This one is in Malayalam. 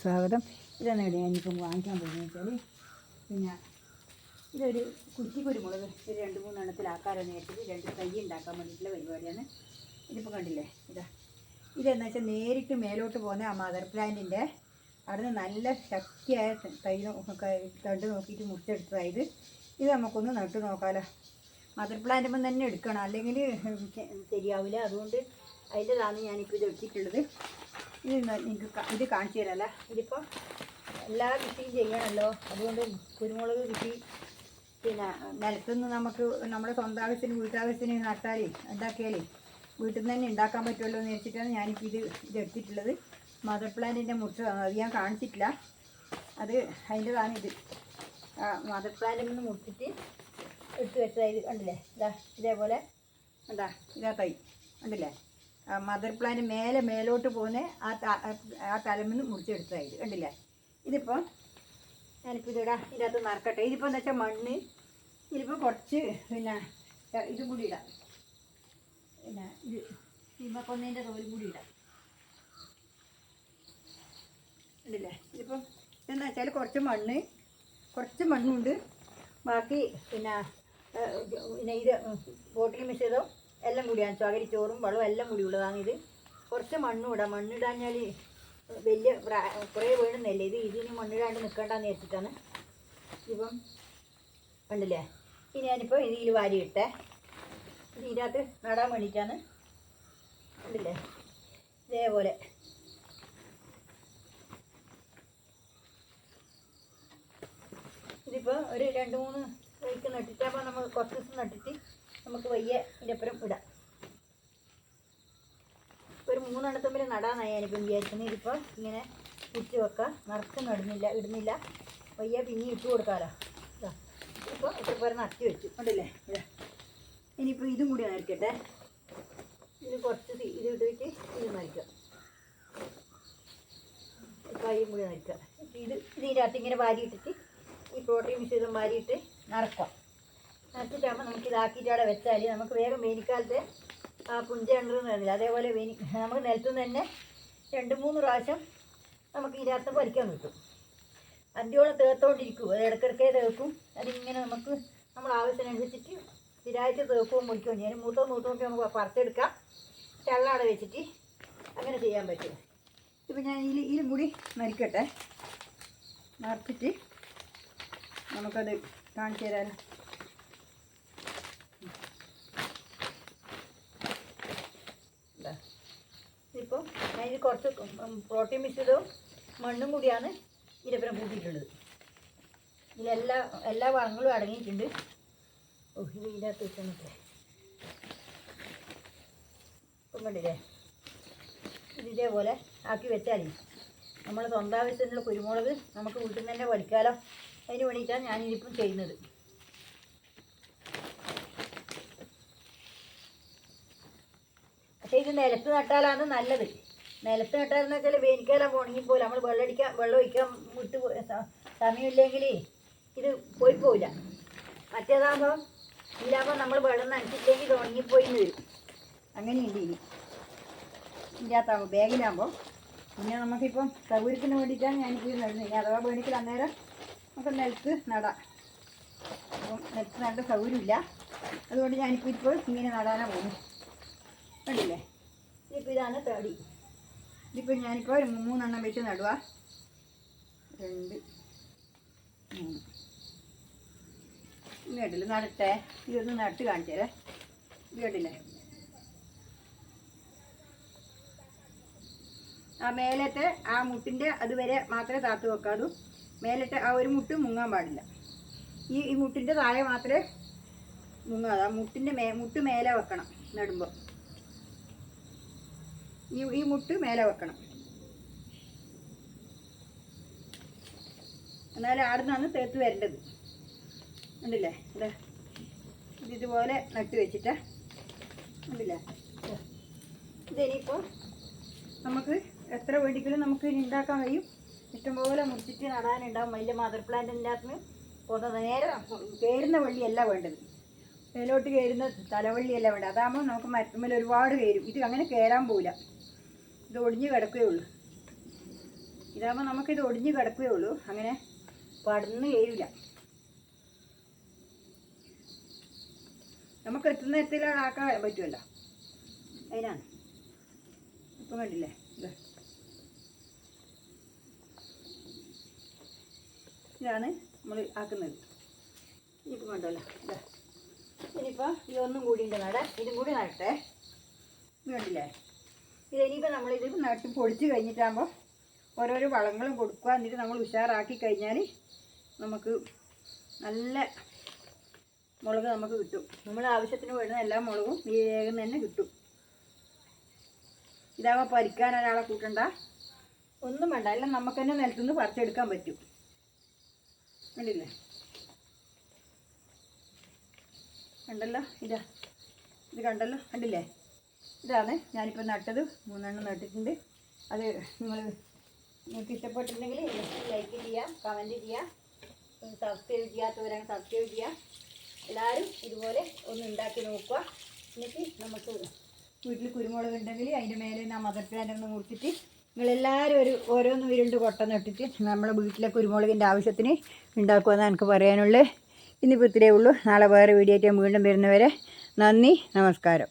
സ്വാഗതം. ഇതാണ് ഇവിടെ ഞാനിപ്പം വാങ്ങിക്കാൻ പോകുന്നത് വെച്ചാൽ പിന്നെ ഇതൊരു കുറ്റി കുരുമുളക് ഒരു രണ്ട് മൂന്നെണ്ണത്തിലാക്കാമെന്ന് നേരത്തിൽ രണ്ട് തൈ ഉണ്ടാക്കാൻ വേണ്ടിയിട്ടുള്ള പരിപാടിയാണ്. ഇതിപ്പോൾ കണ്ടില്ലേ? ഇതാ. ഇതെന്ന് വെച്ചാൽ നേരിട്ട് മേലോട്ട് പോകുന്ന ആ മദർ പ്ലാന്റിന്റെ അവിടുന്ന് നല്ല ശക്തിയായ തൈ തണ്ട് നോക്കിയിട്ട് മുറിച്ചെടുത്തതായത്. ഇത് നമുക്കൊന്ന് നട്ടു നോക്കാമല്ലോ മദർ പ്ലാന്റുമ്പം തന്നെ എടുക്കണം. അല്ലെങ്കിൽ ശരിയാവില്ല. അതുകൊണ്ട് അതിന്റെതാണ് ഞാനിപ്പോൾ ഇത് എടുത്തിട്ടുള്ളത് ഇത് നിങ്ങൾക്ക് ഇത് കാണിച്ചു തരാമല്ല ഇതിപ്പോൾ എല്ലാ കൃഷിയും ചെയ്യണമല്ലോ അതുകൊണ്ട് കുരുമുളക് കൃഷി പിന്നെ നിലത്തുനിന്ന് നമുക്ക് നമ്മുടെ സ്വന്തം ആവശ്യത്തിന് വീട്ടാവശ്യത്തിന് നട്ടാൽ ഉണ്ടാക്കിയാലേ വീട്ടിൽ നിന്ന് തന്നെ ഉണ്ടാക്കാൻ പറ്റുമല്ലോ എന്ന് വെച്ചിട്ടാണ് ഞാനിപ്പോൾ ഇത് ഇതെടുത്തിട്ടുള്ളത്. മദർ പ്ലാന്റിന്റെ മുട്ട അത് ഞാൻ കാണിച്ചിട്ടില്ല. അത് അതിന്റെതാണ് ഇത്. മദർ പ്ലാന്റിൽ നിന്ന് മുറിച്ചിട്ട് എടുത്ത് വെച്ചതായത് കണ്ടില്ലേ? ഇതാ ഇതേപോലെ. എന്താ ഇതാ തൈ. കണ്ടില്ലേ? മദർ പ്ലാന്റ് മേലെ മേലോട്ട് പോകുന്ന ആ ആ തലമെന്ന് മുറിച്ചെടുത്തതായത് കണ്ടില്ലേ? ഇതിപ്പോൾ ഞാനിപ്പോൾ ഇതിടാം ഇതിനകത്ത് നറക്കട്ടെ ഇതിപ്പോൾ എന്താ വെച്ചാൽ മണ്ണ് ഇതിലിപ്പോൾ കുറച്ച് പിന്നെ ഇത് കൂടി ഇടാം. പിന്നെ ഇത് സീമക്കൊന്നേന്റെ തോലും കൂടി ഇടാം. ഉണ്ടല്ലേ ഇതിപ്പം എന്താ വെച്ചാൽ കുറച്ച് മണ്ണ് കുറച്ച് മണ്ണുണ്ട്. ബാക്കി പിന്നെ പിന്നെ ഇത് ബോട്ടിൽ മിശ്രിതം എല്ലാം കൂടിയാണ് ചോറും വെള്ളവും എല്ലാം കൂടി ഉള്ളതാണ് ഇത്. കുറച്ച് മണ്ണും ഇടാം. മണ്ണിടാഞ്ഞാൽ വലിയ കുറേ വീഴുന്നല്ലേ ഇത് ഇതിന് മണ്ണിടാണ്ട് നിൽക്കേണ്ടെന്ന് വെച്ചിട്ടാണ് ഇപ്പം കണ്ടില്ലേ? ഇനി ഞാനിപ്പോൾ ഇതിൽ വാരിയിട്ടെ. ഇത് ഇതിനകത്ത് നടാൻ വേണ്ടിയിട്ടാണ്. കണ്ടില്ലേ? ഇതേപോലെ. ഇതിപ്പോൾ ഒരു രണ്ട് മൂന്ന് വൈക്ക് നട്ടിട്ട് നമ്മൾ കുറച്ച് ദിവസം നട്ടിട്ട് നമുക്ക് വയ്യ ഇതിനപ്പുറം ഇടാം. ഒരു മൂന്നെണ്ണത്തുമ്പിൽ നടാന്നായി ഞാനിപ്പം വിചാരിക്കുന്നത് ഇതിപ്പോൾ ഇങ്ങനെ കുറ്റി വെക്കാം. നിറച്ച് നടുന്നില്ല ഇടുന്നില്ല. വയ്യ പിന്നെ ഇട്ട് കൊടുക്കാമല്ലോ ഇപ്പോൾ ഇത്ര നട്ടി വെച്ചു. ഉണ്ടല്ലേ ഇതാ. ഇനിയിപ്പോൾ ഇതും കൂടി നരിക്കട്ടെ. ഇത് കുറച്ച് ഇത് ഇട്ടിട്ട് ഇത് നരിക്കുക. കൈയും കൂടി നരിക്കുക. ഇത് ഇതിന്റെ അകത്ത് ഇങ്ങനെ വാരിയിട്ടിട്ട് ഈ പ്രോട്ടീൻ മിശ്രിതം വാരിയിട്ട് നിറക്കാം. നിറച്ചിട്ടാകുമ്പോൾ നമുക്ക് ഇതാക്കിയിട്ട് അവിടെ വെച്ചാൽ നമുക്ക് വേഗം വേനിക്കാലത്ത് ആ പുഞ്ച ഉണ്ടെന്ന് പറഞ്ഞില്ല അതേപോലെ വേനി നമുക്ക് നിലത്തുനിന്ന് തന്നെ രണ്ട് മൂന്ന് പ്രാവശ്യം നമുക്ക് ഇതിനകത്ത് വലിക്കാൻ കിട്ടും. അതിന്റെയോളം തേർത്തോണ്ടിരിക്കും അത് ഇടയ്ക്കിടയ്ക്കേ തേക്കും. അതിങ്ങനെ നമുക്ക് നമ്മൾ ആവശ്യത്തിനനുസരിച്ചിട്ട് സ്ഥിരമായിട്ട് തേക്കുകയും മുറിക്കുകയും ചെയ്യാൻ മൂത്തോ മൂത്തോക്കെ നമുക്ക് പറിച്ചെടുക്കാം. ചള്ളാടെ വെച്ചിട്ട് അങ്ങനെ ചെയ്യാൻ പറ്റും. ഇപ്പം ഞാൻ ഇതിൽ ഇതിലും കൂടി നരിക്കട്ടെ നിറച്ചിട്ട് നമുക്കത് കാണിച്ചു തരാമല്ലോ ഇതാ. ഇപ്പോൾ ഇത് കുറച്ച് പ്രോട്ടീൻ മിശ്രിതവും മണ്ണും കൂടിയാണ് ഇതിനപ്പുറം കൂട്ടിയിട്ടുള്ളത്. ഇതിലെല്ലാ എല്ലാ വളങ്ങളും അടങ്ങിയിട്ടുണ്ട്. ഓ ഇത് ഇതിനകത്ത് വെച്ചാൽ ഇപ്പം കണ്ടില്ലേ? ഇത് ഇതേപോലെ ആക്കി വെച്ചാൽ നമ്മൾ സ്വന്തം ആവശ്യത്തിനുള്ള കുരുമുളക് നമുക്ക് വീട്ടിൽ നിന്ന് തന്നെ പഠിക്കാലോ അതിന് വേണ്ടിയിട്ടാണ് ഞാനിതിപ്പം ചെയ്യുന്നത്. പക്ഷേ ഇത് നിലത്ത് നട്ടാലാണ് നല്ലത്. നിലത്ത് നട്ടാലെന്ന് വെച്ചാൽ വേനിക്കാലം പോലും നമ്മൾ വെള്ളമടിക്കാൻ വെള്ളം ഒഴിക്കാൻ വിട്ട് സമയമില്ലെങ്കിൽ ഇത് പോയി പോവില്ല മറ്റേതാകുമ്പോൾ ഇതിലാകുമ്പോൾ നമ്മൾ വെള്ളം നനച്ചില്ലെങ്കിൽ ഇത് ഉണങ്ങിപ്പോയി വരും. അങ്ങനെയുണ്ട് ഇനി. ഇതിനകത്താകുമ്പോൾ ബാഗിലാകുമ്പോൾ പിന്നെ നമുക്കിപ്പം സൗകര്യത്തിന് വേണ്ടിയിട്ടാണ് ഞാൻ ഇത് നടുന്നത്. ഇനി അഥവാ വേണിക്കൽ അന്നേരം നമുക്ക് നിലത്ത് നടാം. അപ്പം നിലത്ത് നടേണ്ട സൗകര്യമില്ല. അതുകൊണ്ട് ഞാനിപ്പോൾ ഇപ്പോൾ ഇങ്ങനെ നടാനാണ് പോകുന്നത് കണ്ടില്ലേ? ഇതിപ്പോൾ ഇതാണ് തടി. ഇതിപ്പോൾ ഞാനിപ്പോൾ ഒരു മൂന്നെണ്ണം വെച്ച് നടുക രണ്ട് മൂന്ന്. ഇത് നടട്ടെ? ഇതൊന്ന് നട്ട് കാണിച്ചു തരാം. ആ മേലത്തെ ആ മുട്ടിന്റെ അതുവരെ മാത്രമേ താത്ത് വെക്കാവൂ മേലത്തെ ആ ഒരു മുട്ട് മുങ്ങാൻ പാടില്ല. ഈ ഈ മുട്ടിന്റെ താഴെ മാത്രമേ മുങ്ങാതെ മുട്ടിന്റെ മേ മുട്ട് മേലെ വെക്കണം നടുമ്പോൾ ഈ ഈ മുട്ട് മേലെ വെക്കണം. എന്നാലും ആടുന്നാണ് തേത്ത് വരേണ്ടത്. ഉണ്ടല്ലേ ഇതാ ഇത് ഇതുപോലെ നട്ട് വെച്ചിട്ടാ. ഉണ്ടല്ലേ ഇതാ. ഇതിനിപ്പോൾ നമുക്ക് എത്ര വേടിക്കലും നമുക്ക് ഉണ്ടാക്കാൻ കഴിയും. ഇഷ്ടംപോലെ മുറിച്ചിട്ട് നടാനുണ്ടാവും. വലിയ മദർ പ്ലാന്റിന്റെ അകത്ത് പോകുന്നത് നേരെ കയറുന്ന വള്ളിയല്ല വേണ്ടത്. മേലോട്ട് കയറുന്ന തലവള്ളിയല്ല വേണ്ടത്. അതാകുമ്പോൾ നമുക്ക് മരത്തുമ്മൽ ഒരുപാട് കയറും ഇത് അങ്ങനെ കയറാൻ പോവില്ല. ഇത് ഒടിഞ്ഞ് കിടക്കുകയേ ഉള്ളൂ. ഇതാകുമ്പോൾ നമുക്കിത് ഒടിഞ്ഞ് കിടക്കുകയേ ഉള്ളൂ. അങ്ങനെ പടർന്ന് കഴിയില്ല നമുക്ക് എത്തുന്ന തരത്തിലാണ് ആക്കാൻ പറ്റുമല്ലോ. അതിനാണ്. ഇപ്പം കണ്ടില്ലേ? ഇത്. ഇതാണ് നമ്മൾ ആക്കുന്നത്. ഇനിയിപ്പം കണ്ടല്ലോ. ഇനിയിപ്പോൾ ഇതൊന്നും കൂടി ഉണ്ട് നട ഇതും കൂടി നടട്ടെ. കണ്ടില്ലേ? ഇനിയിപ്പോൾ നമ്മളിത് നട്ട് പൊടിച്ച് കഴിഞ്ഞിട്ടാകുമ്പോൾ ഓരോരോ വളങ്ങളും കൊടുക്കുക. എന്നിട്ട് നമ്മൾ ഉഷാറാക്കി കഴിഞ്ഞാൽ നമുക്ക് നല്ല മുളക് നമുക്ക് കിട്ടും. നമ്മൾ ആവശ്യത്തിന് വേണ്ടുന്ന എല്ലാ മുളകും ഈ വേഗം തന്നെ കിട്ടും. ഇതാകുമ്പോൾ പരിക്കാൻ ഒരാളെ കൂട്ടണ്ട. ഒന്നും വേണ്ട. എല്ലാം നമുക്ക് തന്നെ നിലത്തുനിന്ന് പറിച്ചെടുക്കാൻ പറ്റും. കണ്ടില്ലേ? കണ്ടല്ലോ? ഇതാ. ഇത് കണ്ടല്ലോ? കണ്ടില്ലേ? ഇതാണ്. ഞാനിപ്പോൾ നട്ടത്. മൂന്നെണ്ണം നട്ടിട്ടുണ്ട്. അത് നിങ്ങൾ നിങ്ങൾക്ക് ഇഷ്ടപ്പെട്ടിട്ടുണ്ടെങ്കിൽ ലൈക്ക് ചെയ്യാം കമന്റ് ചെയ്യാം. സബ്സ്ക്രൈബ് ചെയ്യാത്തവരാണ് സബ്സ്ക്രൈബ് ചെയ്യാം. എല്ലാവരും ഇതുപോലെ ഒന്ന് ഉണ്ടാക്കി നോക്കുക. എന്നിട്ട് നമുക്ക് വീട്ടിൽ കുരുമുളക് ഉണ്ടെങ്കിൽ അതിന്റെ മേലെ ആ മദർ പ്ലാന്റ് ഒന്ന് മുറിച്ചിട്ട് നിങ്ങളെല്ലാവരും ഒരു ഓരോന്ന് വിരുണ്ട് കൊട്ട നട്ടിട്ട് നമ്മളെ വീട്ടിലെ കുരുമുളകിന്റെ ആവശ്യത്തിന് ഉണ്ടാക്കുമെന്നാണ് എനിക്ക് പറയാനുള്ളത് ഇന്നിപ്പോൾ ഇത്രയേ ഉള്ളൂ. നാളെ വേറെ വീഡിയോ ആയിട്ട് വീണ്ടും വരുന്നവരെ നന്ദി നമസ്കാരം.